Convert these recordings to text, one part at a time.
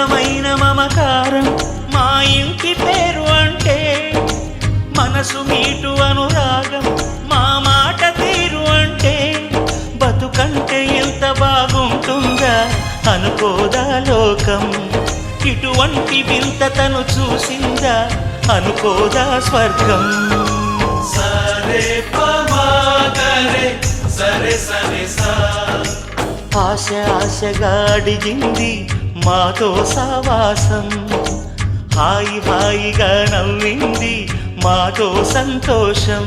మధురమైన మమకారం మా ఇంటి పేరు అంటే మనసు మీటు అనురాగం మా మాట తీరు అంటే బతుకంటే ఎంత బాగుంటుందా అనుకోదా లోకం? ఇటువంటి వింత తను చూసిందా అనుకోదా స్వర్గం? సరే సరే సరే సా. ఆశ ఆశగా అడిగింది మాతో సావాసం హాయి హాయిగా నవ్వింది మాతో సంతోషం.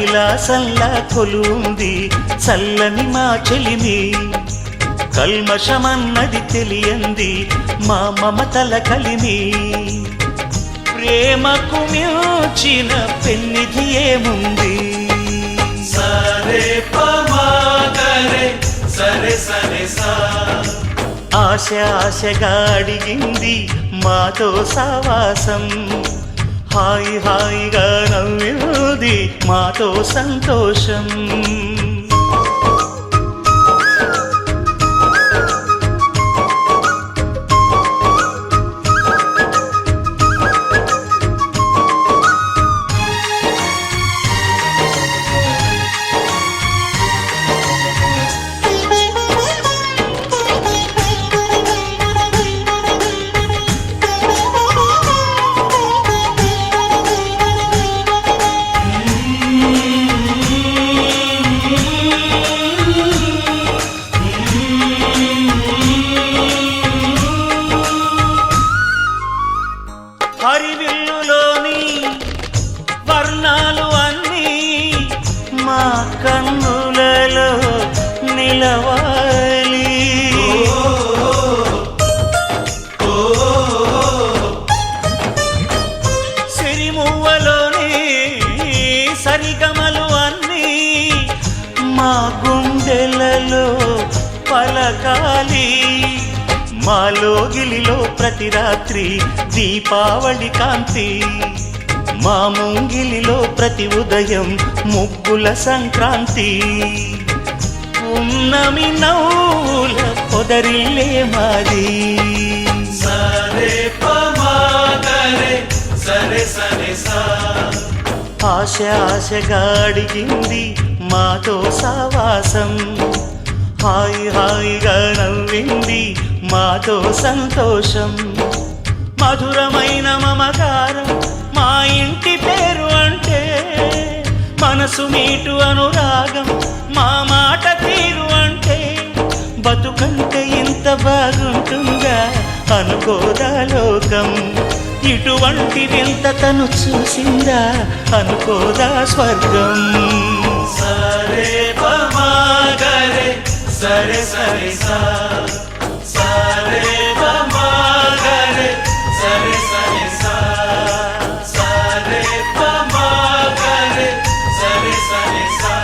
కైలాసంలా కొలుంది చల్లని మా చెలిమి కల్మషమన్నది తెలియంది మా మమతల కలిమి ప్రేమకు మించిన పెన్నిధి ఏముంది? సరే పమాగరే సరే సరే సా. ఆశ ఆశగా అడిగింది మాతో సావాసం హాయి హాయిగా నవ్వింది మాతో సంతోషం. మా గుండెలలో పలకాలి. మాలో గిలిలో ప్రతి రాత్రి దీపావళి కాంతి. మా ముంగిలిలో ప్రతి ఉదయం ముగ్గుల సంక్రాంతి. ఉన్నమి నవ్వుల పొదరిల్లే మాది. సరే పమాగరే సరే సరే సా. ఆశ ఆశగా అడిగింది మాతో సావాసం హాయి హాయిగా నవ్వింది మాతో సంతోషం. మధురమైన మమకారం మా ఇంటి పేరు అంటే మనసు మీటు అనురాగం మా మాట తీరు అంటే బతుకంటే ఇంత బాగుంటుందా అనుకోదా లోకం. ఇటువంటి వింత తను చూసిందా అనుకోదా స్వర్గం. సరే పమాగరే సరే సరే సా సరే పమాగరే సరే సరే సా సరే పమాగరే సరే సరే సా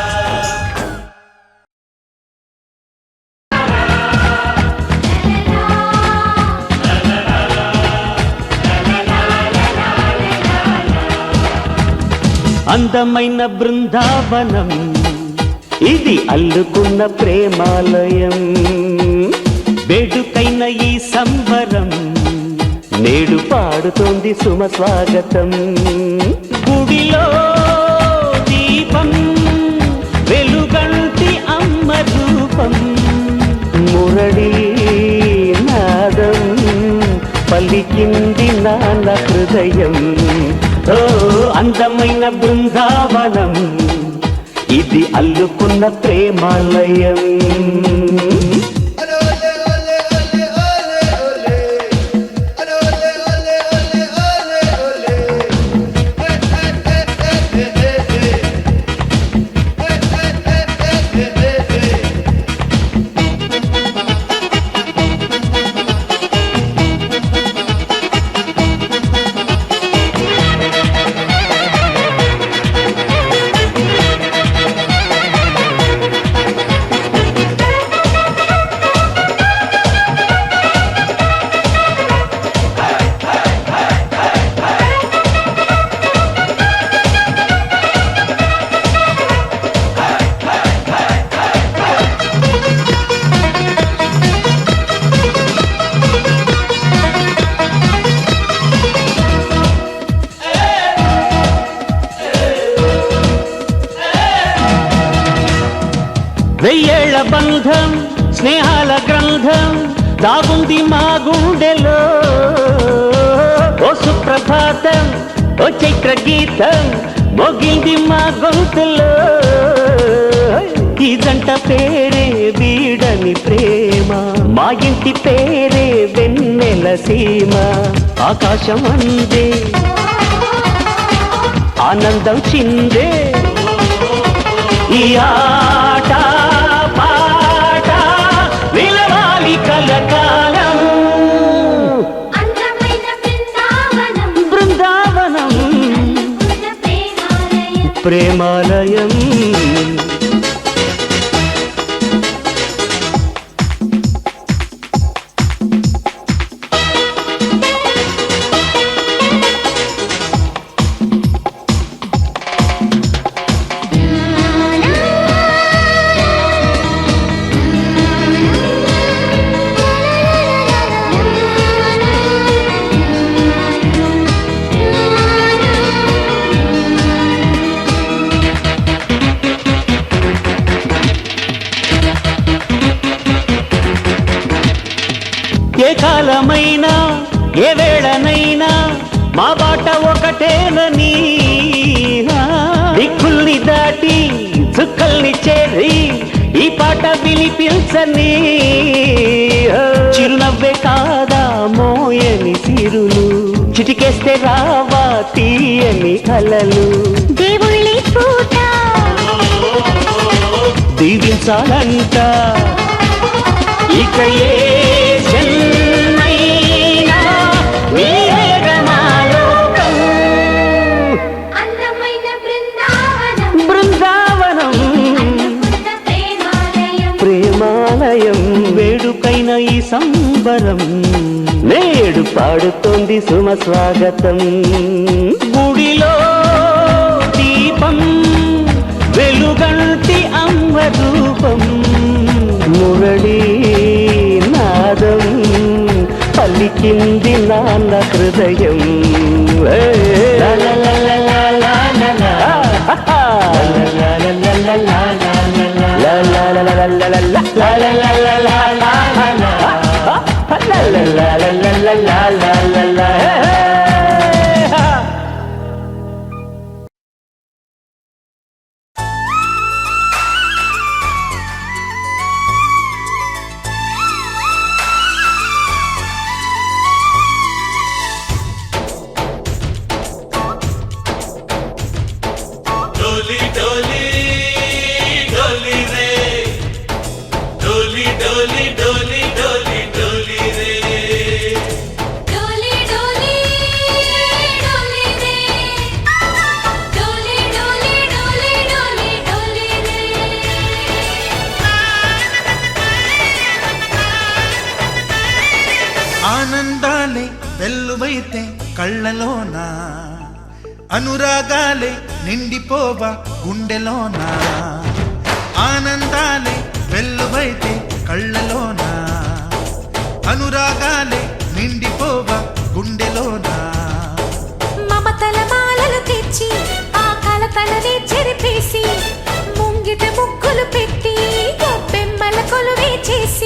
అందమైన బృందావనం ఇది అల్లుకున్న ప్రేమాలయం. వేడుకైన ఈ సంబరం నేడు పాడుతోంది సుమ స్వాగతం గుడిలో దీపం వెలుగంటి అమ్మ రూపం. మురళి నాదం పలికింది నాన్న హృదయం. ఓ అందమైన బృందావనం. ఇది అల్లుకున్న ప్రేమాలయం స్నేహాల దాగుంది మా గుండెలో. ఓ సుప్రభాతం ఓ చైత్ర గీతం మొగిల్ది మా గొంతులో. ఈ జంట పేరే వీడని ప్రేమ మా ఇంటి పేరే వెన్నెల సీమ. ఆకాశం అందే ఆనందం చిందే. ఇయా కలకాలం బృందావనం. ప్రేమాలయ. చిరునవ్వే కాదా మోయని సిరులు? చిటికేస్తే రావా తీయని కలలు? దేవుళ్ళి పూట. దీవించాలంట. ఇక ఏ సంబరం నేడు పాడుతోంది సుమ స్వాగతం గుడిలో దీపం వెలుగంటి అమ్మ రూపం మురళీ నాదం పలికింది నాన్న హృదయం ఏ, లా, లా, లా, లా, లా, లా, లా, లా. ఆహా. లా, లా, la la la la la la. అనురాగాలే నిండిపోవా గుండెలోన? ఆనందాలే వెల్లువైతే కళ్ళలోన? అనురాగాలే నిండిపోవా గుండెలోన? మమతల మాలలు తెచ్చి ఆ కలతలని చెరిపేసి ముంగిట ముగ్గులు పెట్టి గొబ్బెమ్మల కొలువే చేసి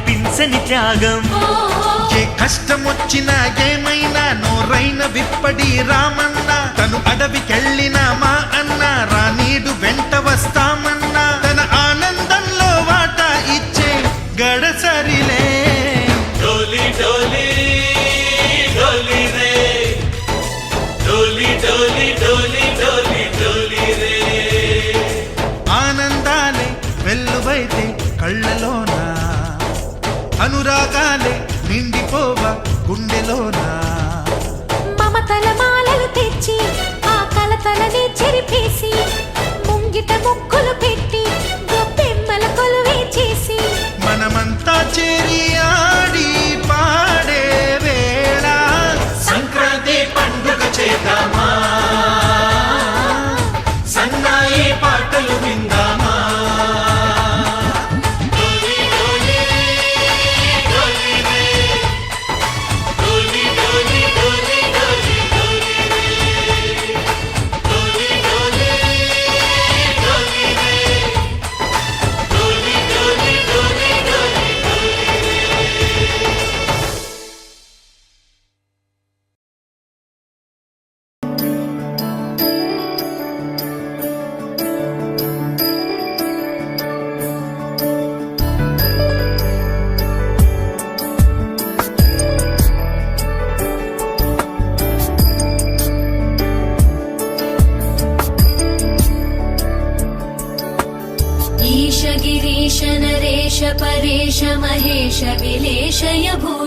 కనిపించని త్యాగం. ఏ కష్టం వచ్చినా ఏమైనా నోరైన విప్పడి రామన్నా. తను అడవికెళ్ళిన మా అన్న రానీడు వెంట వస్తామన్నా.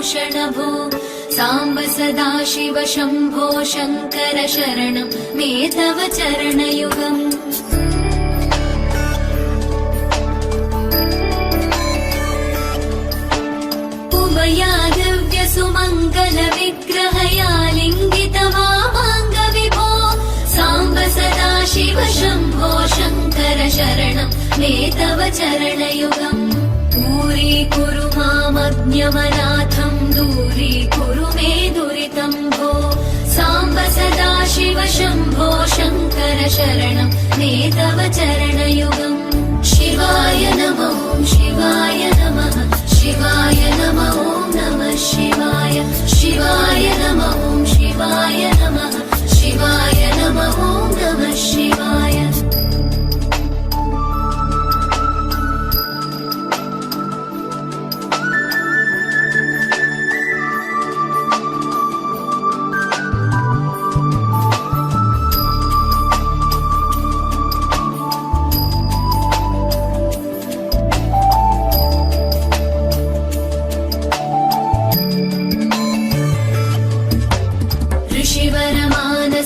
साम्ब सदा शिव शम्भो शङ्कर शरणं। मे तव शरणयुगम् उवयादव्यसुमङ्गलविग्रहयालिङ्गितवामाङ्गविभो साम्ब सदा शिव शम्भो शङ्कर शरण। मे तव चरणयुगम्। पूरी कुरु मामज्ञमनाथम् दूरीकुरु मे दुरितं भो साम्ब सदाशिव शम्भो शङ्कर शरणं मे तव चरणयुगम् शिवाय नमो शिवाय नमः शिवाय नमो नमः शिवाय शिवाय नमो शिवाय नमः शिवाय नमो नमः शिवाय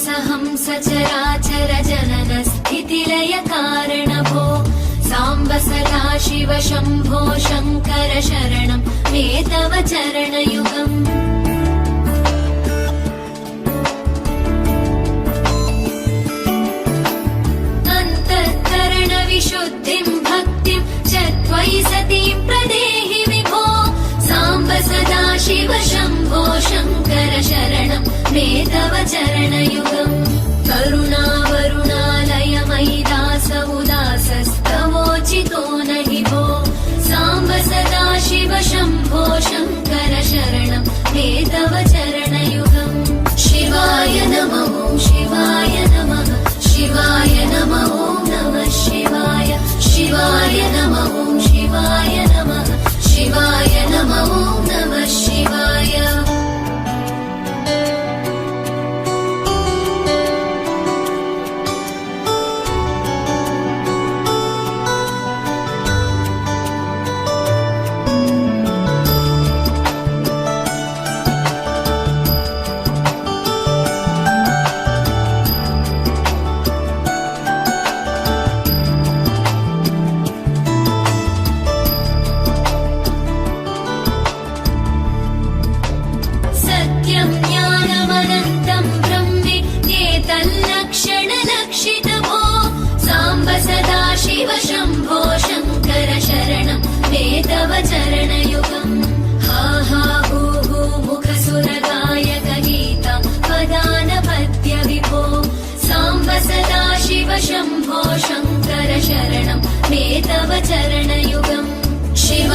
ऋषिवरमानसहं सचराचर जनन स्थितिलय कारणभो साम्ब सदा शिव शम्भो शङ्कर शरणं। मे तव चरणयुगम्। अन्तःकरणविशुद्धिं भक्तिं च त्वयि सतीं मे तव चरणयुगम् करुणावरुणालय मयि दास उदासस्तवोचितो न हि भो साम्ब सदा शिव शम्भो शङ्कर शरणं मे तव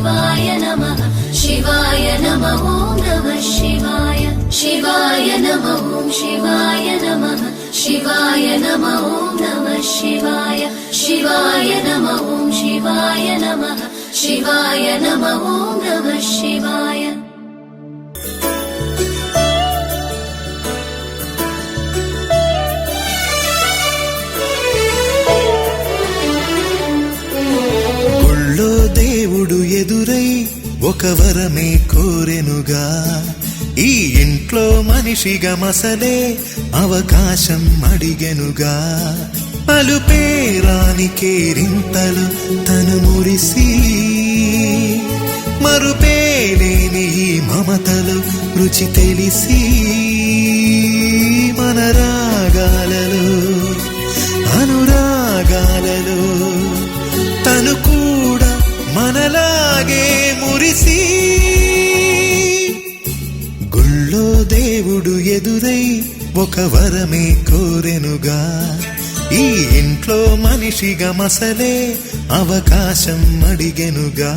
शिवाय नमः शिवाय नमो नमः शिवाय शिवाय नमो शिवाय नमः शिवाय नमो नमः शिवाय शिवाय नमो शिवाय नमः शिवाय नमो नमः शिवाय ఒక వరమే కోరెనుగా. ఈ ఇంట్లో మనిషిగా మసలే అవకాశం అడిగెనుగా. పలుపేరాని కేరింతలు తను మురిసి. మరుపేలేని ఈ మమతలు రుచి తెలిసి. ఒక వరమే కోరెనుగా. ఈ ఇంట్లో మనిషిగా మసలే అవకాశం అడిగెనుగా.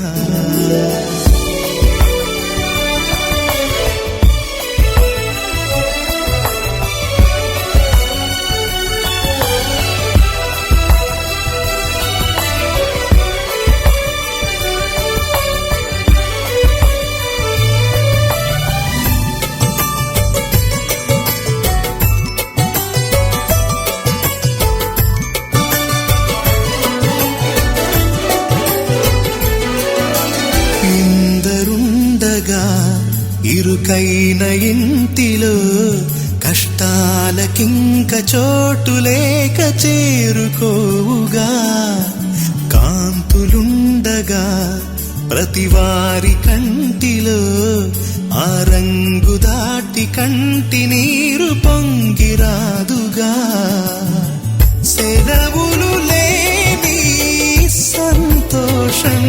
సంతోషం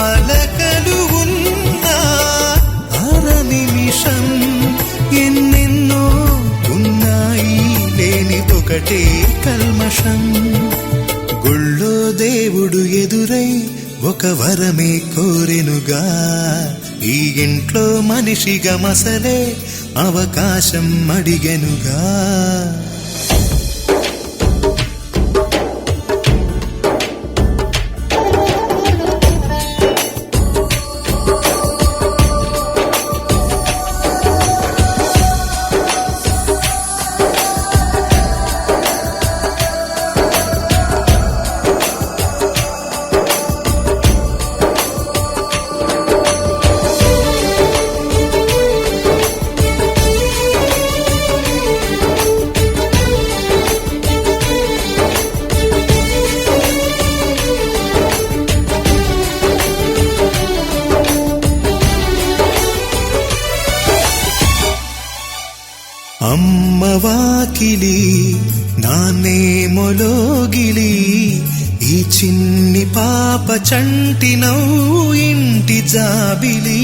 పలకలు ఉన్నా అర నిమిషం ఎన్నెన్నో ఉన్నాయి లేని ఒకటే కల్మషం. గుళ్ళో దేవుడు ఎదురై ఒక వరమే కోరెనుగా. ఈ ఇంట్లో మనిషిగా మసలే అవకాశం అడిగెనుగా. ఇంటి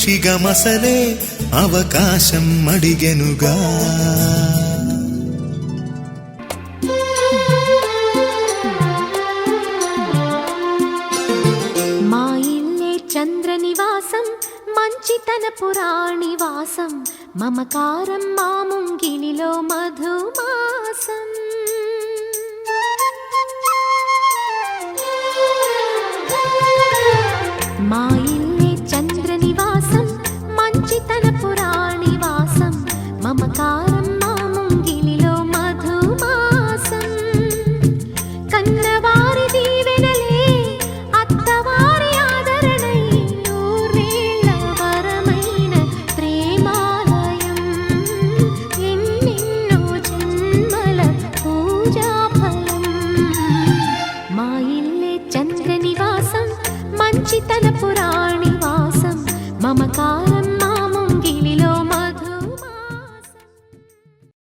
మనిషిగా మసలే అవకాశం అడిగెనుగా. మా ఇల్లే చంద్ర నివాసం మంచితన పురాణివాసం మమకారం మాముంగిలిలో మధు